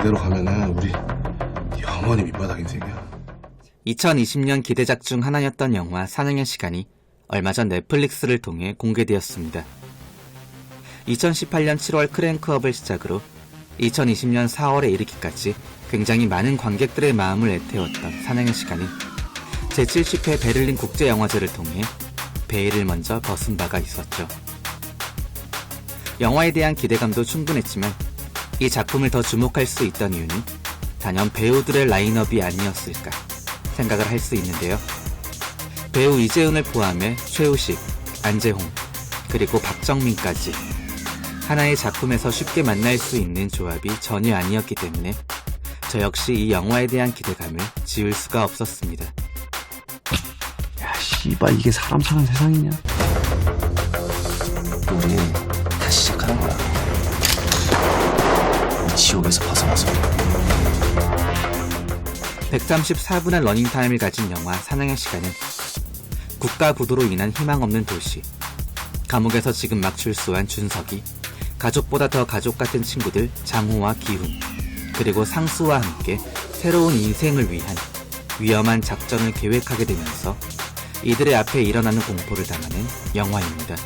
이대로 가면은 우리 영원히 밑바닥 인생이야. 2020년 기대작 중 하나였던 영화 사냥의 시간이 얼마 전 넷플릭스를 통해 공개되었습니다. 2018년 7월 크랭크업을 시작으로 2020년 4월에 이르기까지 굉장히 많은 관객들의 마음을 애태웠던 사냥의 시간이 제70회 베를린 국제영화제를 통해 베일을 먼저 벗은 바가 있었죠. 영화에 대한 기대감도 충분했지만 이 작품을 더 주목할 수 있던 이유는 단연 배우들의 라인업이 아니었을까 생각을 할 수 있는데요. 배우 이재훈을 포함해 최우식, 안재홍, 그리고 박정민까지 하나의 작품에서 쉽게 만날 수 있는 조합이 전혀 아니었기 때문에 저 역시 이 영화에 대한 기대감을 지울 수가 없었습니다. 야, 씨발, 이게 사람 사는 세상이냐? 우리 지옥에서 벗어나서. 134분의 러닝타임을 가진 영화 사냥의 시간은 국가 부도로 인한 희망 없는 도시, 감옥에서 지금 막 출소한 준석이 가족보다 더 가족 같은 친구들 장호와 기훈, 그리고 상수와 함께 새로운 인생을 위한 위험한 작전을 계획하게 되면서 이들의 앞에 일어나는 공포를 담아낸 영화입니다.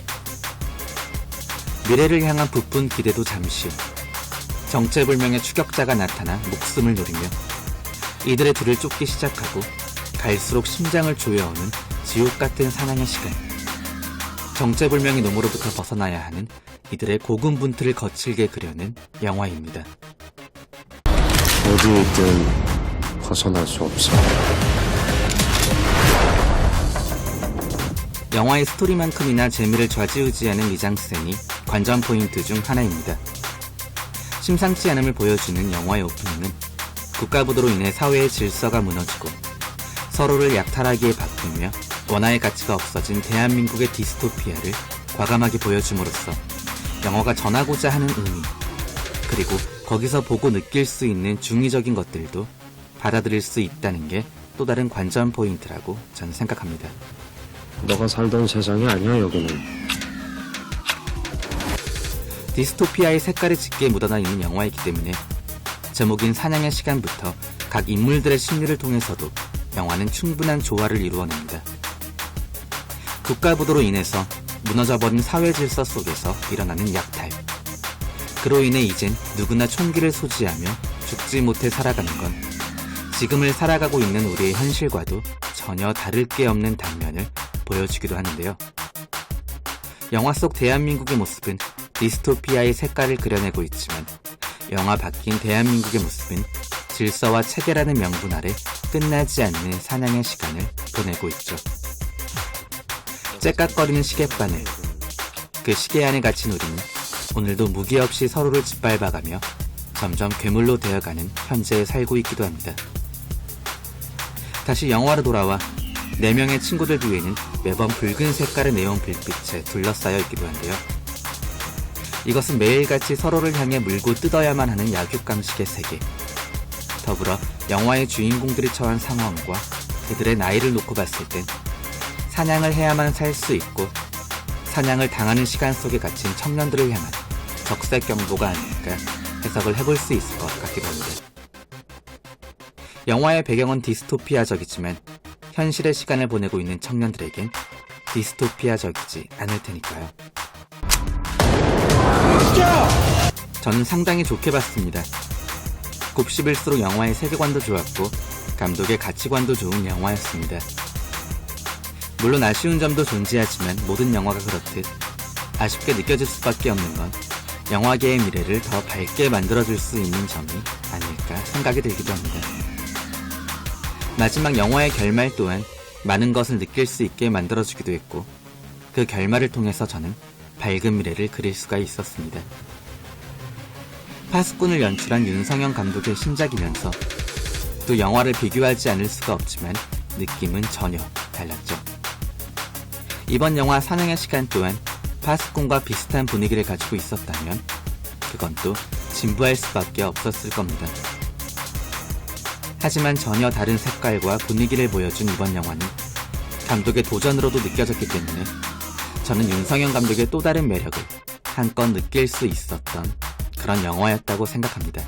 미래를 향한 부푼 기대도 잠시 정체불명의 추격자가 나타나 목숨을 노리며 이들의 뒤를 쫓기 시작하고 갈수록 심장을 조여오는 지옥 같은 사냥의 시간. 정체불명의 놈으로부터 벗어나야 하는 이들의 고군분투를 거칠게 그려낸 영화입니다. 어디 있든 벗어날 수 없어. 영화의 스토리만큼이나 재미를 좌지우지하는 미장센이 관전 포인트 중 하나입니다. 심상치 않음을 보여주는 영화의 오프닝은 국가부도로 인해 사회의 질서가 무너지고 서로를 약탈하기에 바쁘며 원화의 가치가 없어진 대한민국의 디스토피아를 과감하게 보여줌으로써 영화가 전하고자 하는 의미 그리고 거기서 보고 느낄 수 있는 중의적인 것들도 받아들일 수 있다는 게 또 다른 관전 포인트라고 저는 생각합니다. 너가 살던 세상이 아니야 여기는. 디스토피아의 색깔이 짙게 묻어나 있는 영화이기 때문에 제목인 사냥의 시간부터 각 인물들의 심리를 통해서도 영화는 충분한 조화를 이루어냅니다. 국가부도로 인해서 무너져버린 사회 질서 속에서 일어나는 약탈. 그로 인해 이젠 누구나 총기를 소지하며 죽지 못해 살아가는 건 지금을 살아가고 있는 우리의 현실과도 전혀 다를 게 없는 단면을 보여주기도 하는데요. 영화 속 대한민국의 모습은 디스토피아의 색깔을 그려내고 있지만 영화 바뀐 대한민국의 모습은 질서와 체계라는 명분 아래 끝나지 않는 사냥의 시간을 보내고 있죠. 째깍거리는 시계바늘. 그 시계 안에 갇힌 우리는 오늘도 무기 없이 서로를 짓밟아가며 점점 괴물로 되어가는 현재에 살고 있기도 합니다. 다시 영화로 돌아와 네 명의 친구들 뒤에는 매번 붉은 색깔의 네온 불빛에 둘러싸여 있기도 한데요. 이것은 매일같이 서로를 향해 물고 뜯어야만 하는 약육강식의 세계. 더불어 영화의 주인공들이 처한 상황과 그들의 나이를 놓고 봤을 땐 사냥을 해야만 살 수 있고 사냥을 당하는 시간 속에 갇힌 청년들을 향한 적색 경보가 아닐까 해석을 해볼 수 있을 것 같기도 합니다. 영화의 배경은 디스토피아적이지만 현실의 시간을 보내고 있는 청년들에겐 디스토피아적이지 않을 테니까요. 저는 상당히 좋게 봤습니다. 곱씹을수록 영화의 세계관도 좋았고 감독의 가치관도 좋은 영화였습니다. 물론 아쉬운 점도 존재하지만 모든 영화가 그렇듯 아쉽게 느껴질 수밖에 없는 건 영화계의 미래를 더 밝게 만들어줄 수 있는 점이 아닐까 생각이 들기도 합니다. 마지막 영화의 결말 또한 많은 것을 느낄 수 있게 만들어주기도 했고 그 결말을 통해서 저는 밝은 미래를 그릴 수가 있었습니다. 파수꾼을 연출한 윤성현 감독의 신작이면서 또 영화를 비교하지 않을 수가 없지만 느낌은 전혀 달랐죠. 이번 영화 사냥의 시간 또한 파수꾼과 비슷한 분위기를 가지고 있었다면 그건 또 진부할 수밖에 없었을 겁니다. 하지만 전혀 다른 색깔과 분위기를 보여준 이번 영화는 감독의 도전으로도 느껴졌기 때문에 저는 윤성현 감독의 또 다른 매력을 한껏 느낄 수 있었던 그런 영화였다고 생각합니다.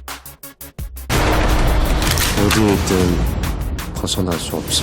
모든 일은 벗어날 수 없어.